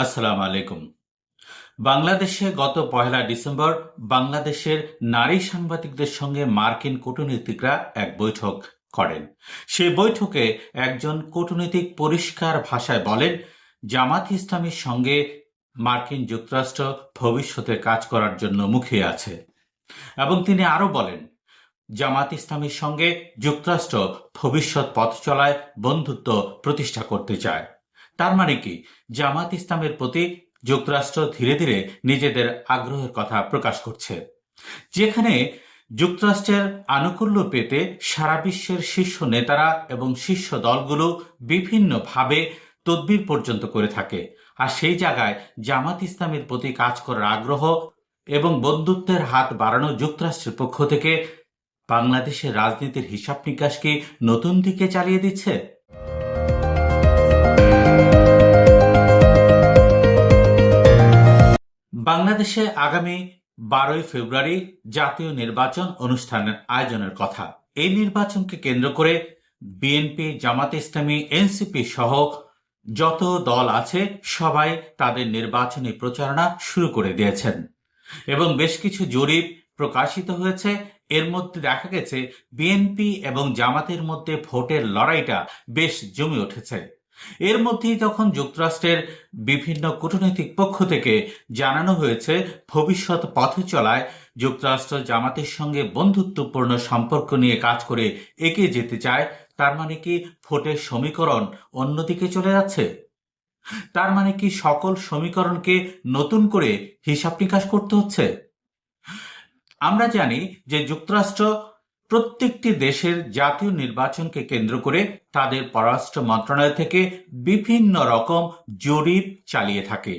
আসসালামু আলাইকুম। বাংলাদেশে গত পহেলা ডিসেম্বর বাংলাদেশের নারী সাংবাদিকদের সঙ্গে মার্কিন কূটনীতিকরা এক বৈঠক করেন। সেই বৈঠকে একজন কূটনীতিক পরিষ্কার ভাষায় বলেন, জামাত ইসলামীর সঙ্গে মার্কিন যুক্তরাষ্ট্র ভবিষ্যতে কাজ করার জন্য মুখিয়ে আছে। এবং তিনি আরও বলেন, জামাত ইসলামীর সঙ্গে যুক্তরাষ্ট্র ভবিষ্যৎ পথ চলায় বন্ধুত্ব প্রতিষ্ঠা করতে চায়। তার মানে কি? জামাত ইসলামের প্রতি যুক্তরাষ্ট্র ধীরে ধীরে নিজেদের আগ্রহের কথা প্রকাশ করছে। যেখানে যুক্তরাষ্ট্রের আনুকূল্য পেতে সারা বিশ্বের শীর্ষ নেতারা এবং শীর্ষ দলগুলো বিভিন্নভাবে তদবির পর্যন্ত করে থাকে। আর সেই জায়গায় জামাত ইসলামের প্রতি কাজ করার আগ্রহ এবং বন্ধুত্বের হাত বাড়ানো যুক্তরাষ্ট্রের পক্ষ থেকে বাংলাদেশের রাজনীতির হিসাব নিকাশ কি নতুন দিকে চালিয়ে দিচ্ছে? বাংলাদেশে আগামী বারোই ফেব্রুয়ারি জাতীয় নির্বাচন অনুষ্ঠানের আয়োজনের কথা। এই নির্বাচনকে কেন্দ্র করে বিএনপি, জামাত ইসলামী, এনসিপি সহ যত দল আছে, সবাই তাদের নির্বাচনী প্রচারণা শুরু করে দিয়েছেন। এবং বেশ কিছু জরিপ প্রকাশিত হয়েছে। এর মধ্যে দেখা গেছে, বিএনপি এবং জামাতের মধ্যে ভোটের লড়াইটা বেশ জমে উঠেছে। এর মধ্যেই তখন যুক্তরাষ্ট্রের বিভিন্ন কূটনৈতিক পক্ষ থেকে জানানো হয়েছে, ভবিষ্যৎ পথে চলায় যুক্তরাষ্ট্র জামাতের সঙ্গে বন্ধুত্বপূর্ণ সম্পর্ক নিয়ে কাজ করে এগিয়ে যেতে চায়। তার মানে কি ভোটের সমীকরণ অন্যদিকে চলে যাচ্ছে? তার মানে কি সকল সমীকরণকে নতুন করে হিসাব নিকাশ করতে হচ্ছে? আমরা জানি যে যুক্তরাষ্ট্র প্রত্যেকটি দেশের জাতীয় নির্বাচনকে কেন্দ্র করে তাদের পররাষ্ট্র মন্ত্রণালয় থেকে বিভিন্ন রকম জরিপ চালিয়ে থাকে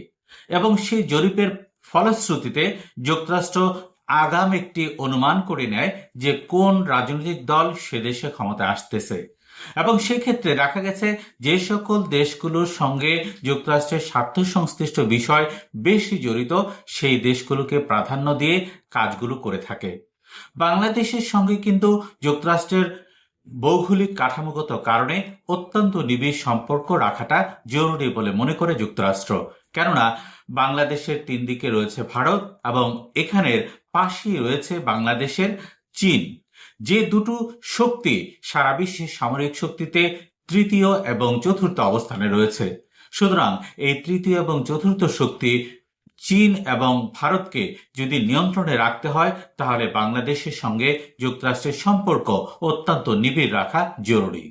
এবং সেই জরিপের ফলশ্রুতিতে যুক্তরাষ্ট্র আগাম একটি অনুমান করে নেয় যে কোন রাজনৈতিক দল সে দেশে ক্ষমতায় আসতেছে। এবং সেক্ষেত্রে দেখা গেছে যে সকল দেশগুলোর সঙ্গে যুক্তরাষ্ট্রের স্বার্থ সংশ্লিষ্ট বিষয় বেশি জড়িত, সেই দেশগুলোকে প্রাধান্য দিয়ে কাজগুলো করে থাকে। বাংলাদেশের সঙ্গে কিন্তু যুক্তরাষ্ট্রের ভৌগোলিক কাঠামোগত কারণে অত্যন্ত নিবিড় সম্পর্ক রাখাটা জরুরি বলে মনে করে যুক্তরাষ্ট্র। কেননা, বাংলাদেশের তিন দিকে রয়েছে ভারত এবং এখানের পাশেই রয়েছে বাংলাদেশের চীন। যে দুটো শক্তি সারা বিশ্বের সামরিক শক্তিতে তৃতীয় এবং চতুর্থ অবস্থানে রয়েছে। সুতরাং এই তৃতীয় এবং চতুর্থ শক্তি চীন এবং ভারতকে যদি নিয়ন্ত্রণে রাখতে হয়, তাহলে বাংলাদেশের সঙ্গে যুক্তরাষ্ট্রের সম্পর্ক অত্যন্ত নিবিড় রাখা জরুরি।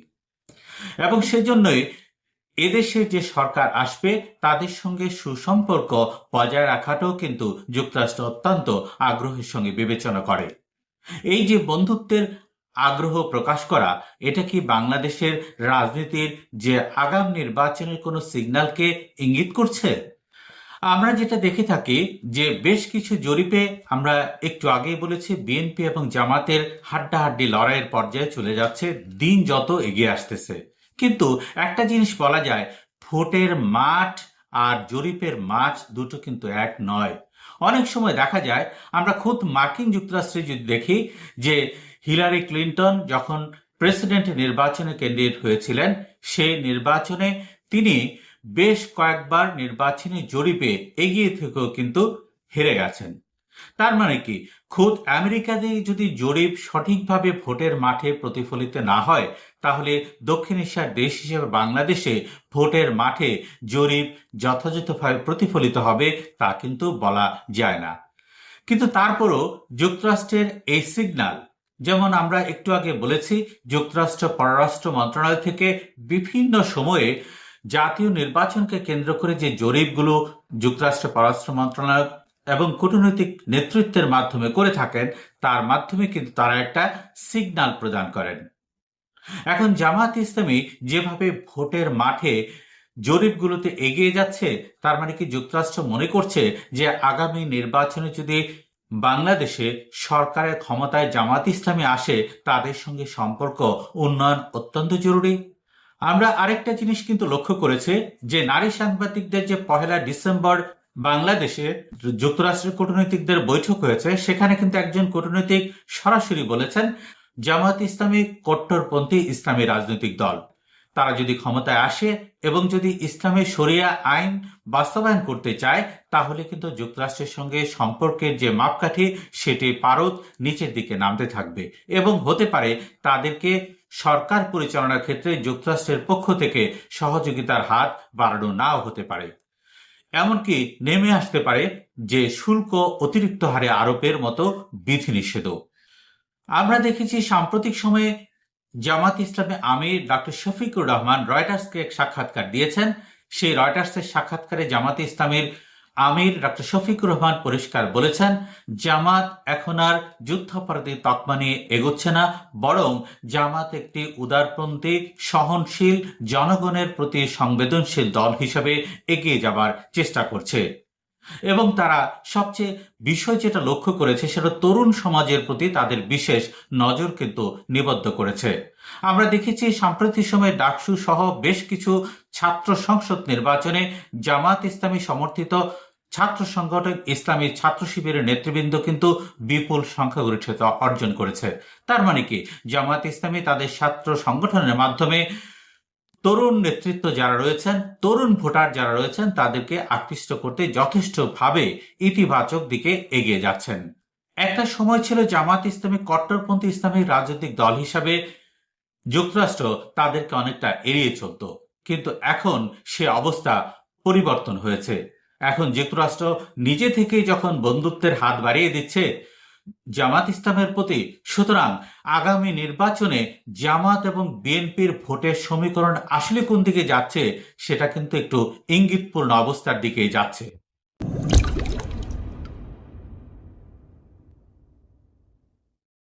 এবং সেজন্যই এদেশে যে সরকার আসবে, তাদের সঙ্গে সুসম্পর্ক বজায় রাখাটাও কিন্তু যুক্তরাষ্ট্র অত্যন্ত আগ্রহের সঙ্গে বিবেচনা করে। এই যে বন্ধুত্বের আগ্রহ প্রকাশ করা, এটা কি বাংলাদেশের রাজনীতির যে আগাম নির্বাচনের কোনো সিগন্যালকে ইঙ্গিত করছে? আমরা যেটা দেখে থাকি যে বেশ কিছু জরিপে আমরা একটু আগেই বলেছি বিএনপি এবং জামাতের হাড্ডাহাড্ডি লড়াইয়ের পর্যায়ে চলে যাচ্ছে, দিন যত এগিয়ে আসতেছে। কিন্তু একটা জিনিস বলা যায়, ভোটের মাঠ আর জরিপের মাছ দুটো কিন্তু এক নয়। অনেক সময় দেখা যায়, আমরা খুদ মার্কিন যুক্তরাষ্ট্রে যদি দেখি যে হিলারি ক্লিন্টন যখন প্রেসিডেন্ট নির্বাচনে ক্যান্ডিডেট হয়েছিলেন সেই নির্বাচনে তিনি বেশ কয়েকবার নির্বাচনী জরিপে এগিয়ে থেকেও কিন্তু হেরে গেছেন। তার মানে কি, খুদ আমেরিকাতে যদি জরিপ সঠিকভাবে ভোটের মাঠে প্রতিফলিত না হয়, তাহলে দক্ষিণ এশিয়ার দেশ হিসেবে বাংলাদেশে ভোটের মাঠে জরিপ যথাযথভাবে প্রতিফলিত হবে তা কিন্তু বলা যায় না। কিন্তু তারপরও যুক্তরাষ্ট্রের এই সিগন্যাল, যেমন আমরা একটু আগে বলেছি, যুক্তরাষ্ট্র পররাষ্ট্র মন্ত্রণালয় থেকে বিভিন্ন সময়ে জাতীয় নির্বাচনকে কেন্দ্র করে যে জরিপগুলো যুক্তরাষ্ট্র পররাষ্ট্র মন্ত্রণালয় এবং কূটনৈতিক নেতৃত্বের মাধ্যমে করে থাকেন, তার মাধ্যমে কিন্তু তারা একটা সিগন্যাল প্রদান করেন। এখন জামাত ইসলামী যেভাবে ভোটের মাঠে জরিপগুলোতে এগিয়ে যাচ্ছে, তার মানে কি যুক্তরাষ্ট্র মনে করছে যে আগামী নির্বাচনে যদি বাংলাদেশে সরকারের ক্ষমতায় জামাত ইসলামী আসে, তাদের সঙ্গে সম্পর্ক, উন্নয়ন অত্যন্ত জরুরি। আমরা আরেকটা জিনিস কিন্তু লক্ষ্য করেছে যে নারী সাংবাদিকদের যে পহেলা ডিসেম্বর বাংলাদেশে যুক্তরাষ্ট্রের কূটনৈতিকদের বৈঠক হয়েছে, সেখানে কিন্তু একজন কূটনৈতিক সরাসরি বলেছেন জামাত ইসলামী কট্টরপন্থী ইসলামী রাজনৈতিক দল। তারা যদি ক্ষমতায় আসে এবং যদি ইসলামের শরিয়া আইন বাস্তবায়ন করতে চায়, তাহলে কিন্তু যুক্তরাষ্ট্রের সঙ্গে সম্পর্কের যে মাপকাঠি, সেটি পারদ নিচের দিকে নামতে থাকবে। এবং হতে পারে তাদেরকে সরকার পরিচালনার ক্ষেত্রে যুক্তরাষ্ট্রের পক্ষ থেকে সহযোগিতার হাত বাড়ানো নাও হতে পারে। এমনকি নেমে আসতে পারে যে শুল্ক অতিরিক্ত হারে আরোপের মতো বিধি বিধিনিষেধও। আমরা দেখেছি সাম্প্রতিক সময়ে জামাত ইসলামে আমির ডক্টর শফিকুর রহমান রয়টার্সকে এক সাক্ষাৎকার দিয়েছেন। সেই রয়টার্সের সাক্ষাৎকারে জামাত ইসলামের আমির ডক্টর শফিকুর রহমান পরিষ্কার বলেছেন, জামাত এখন আর যুদ্ধাপরাধী তকমা নিয়ে এগোচ্ছে না, বরং জামাত একটি উদারপন্থী, সহনশীল জনগণের প্রতি সংবেদনশীল দল হিসেবে এগিয়ে যাবার চেষ্টা করছে। এবং তারা সবচেয়ে বিষয় যেটা লক্ষ্য করেছে, সেটা তরুণ সমাজের প্রতি তাদের বিশেষ নজর কিন্তু নিবদ্ধ করেছে। আমরা দেখেছি সাম্প্রতিক সময়ে ডাকসু সহ বেশ কিছু ছাত্র সংসদ নির্বাচনে জামাত ইসলামী সমর্থিত ছাত্র সংগঠন ইসলামী ছাত্র শিবিরের নেতৃবৃন্দ কিন্তু বিপুল সংখ্যাগরিষ্ঠতা অর্জন করেছে। তার মানে কি? জামাত ইসলামী তাদের ছাত্র সংগঠনের মাধ্যমে তরুণ নেতৃত্ব যারা রয়েছেন, তরুণ ভোটার যারা রয়েছেন, তাদেরকে আকৃষ্ট করতে যথেষ্টভাবে ইতিবাচক দিকে এগিয়ে যাচ্ছেন। একটা সময় ছিল জামাত ইসলামী কট্টরপন্থী ইসলামী রাজনৈতিক দল হিসাবে যুক্তরাষ্ট্র তাদেরকে অনেকটা এড়িয়ে চলত, কিন্তু এখন সে অবস্থা পরিবর্তন হয়েছে। এখন যুক্তরাষ্ট্র নিজে থেকেই যখন বন্ধুত্বের হাত বাড়িয়ে দিচ্ছে জামাত ইসলামের প্রতি, সুতরাং আগামী নির্বাচনে জামাত এবং বিএনপির ভোটের সমীকরণ আসলে কোন দিকে যাচ্ছে, সেটা কিন্তু একটু ইঙ্গিতপূর্ণ অবস্থার দিকেই যাচ্ছে।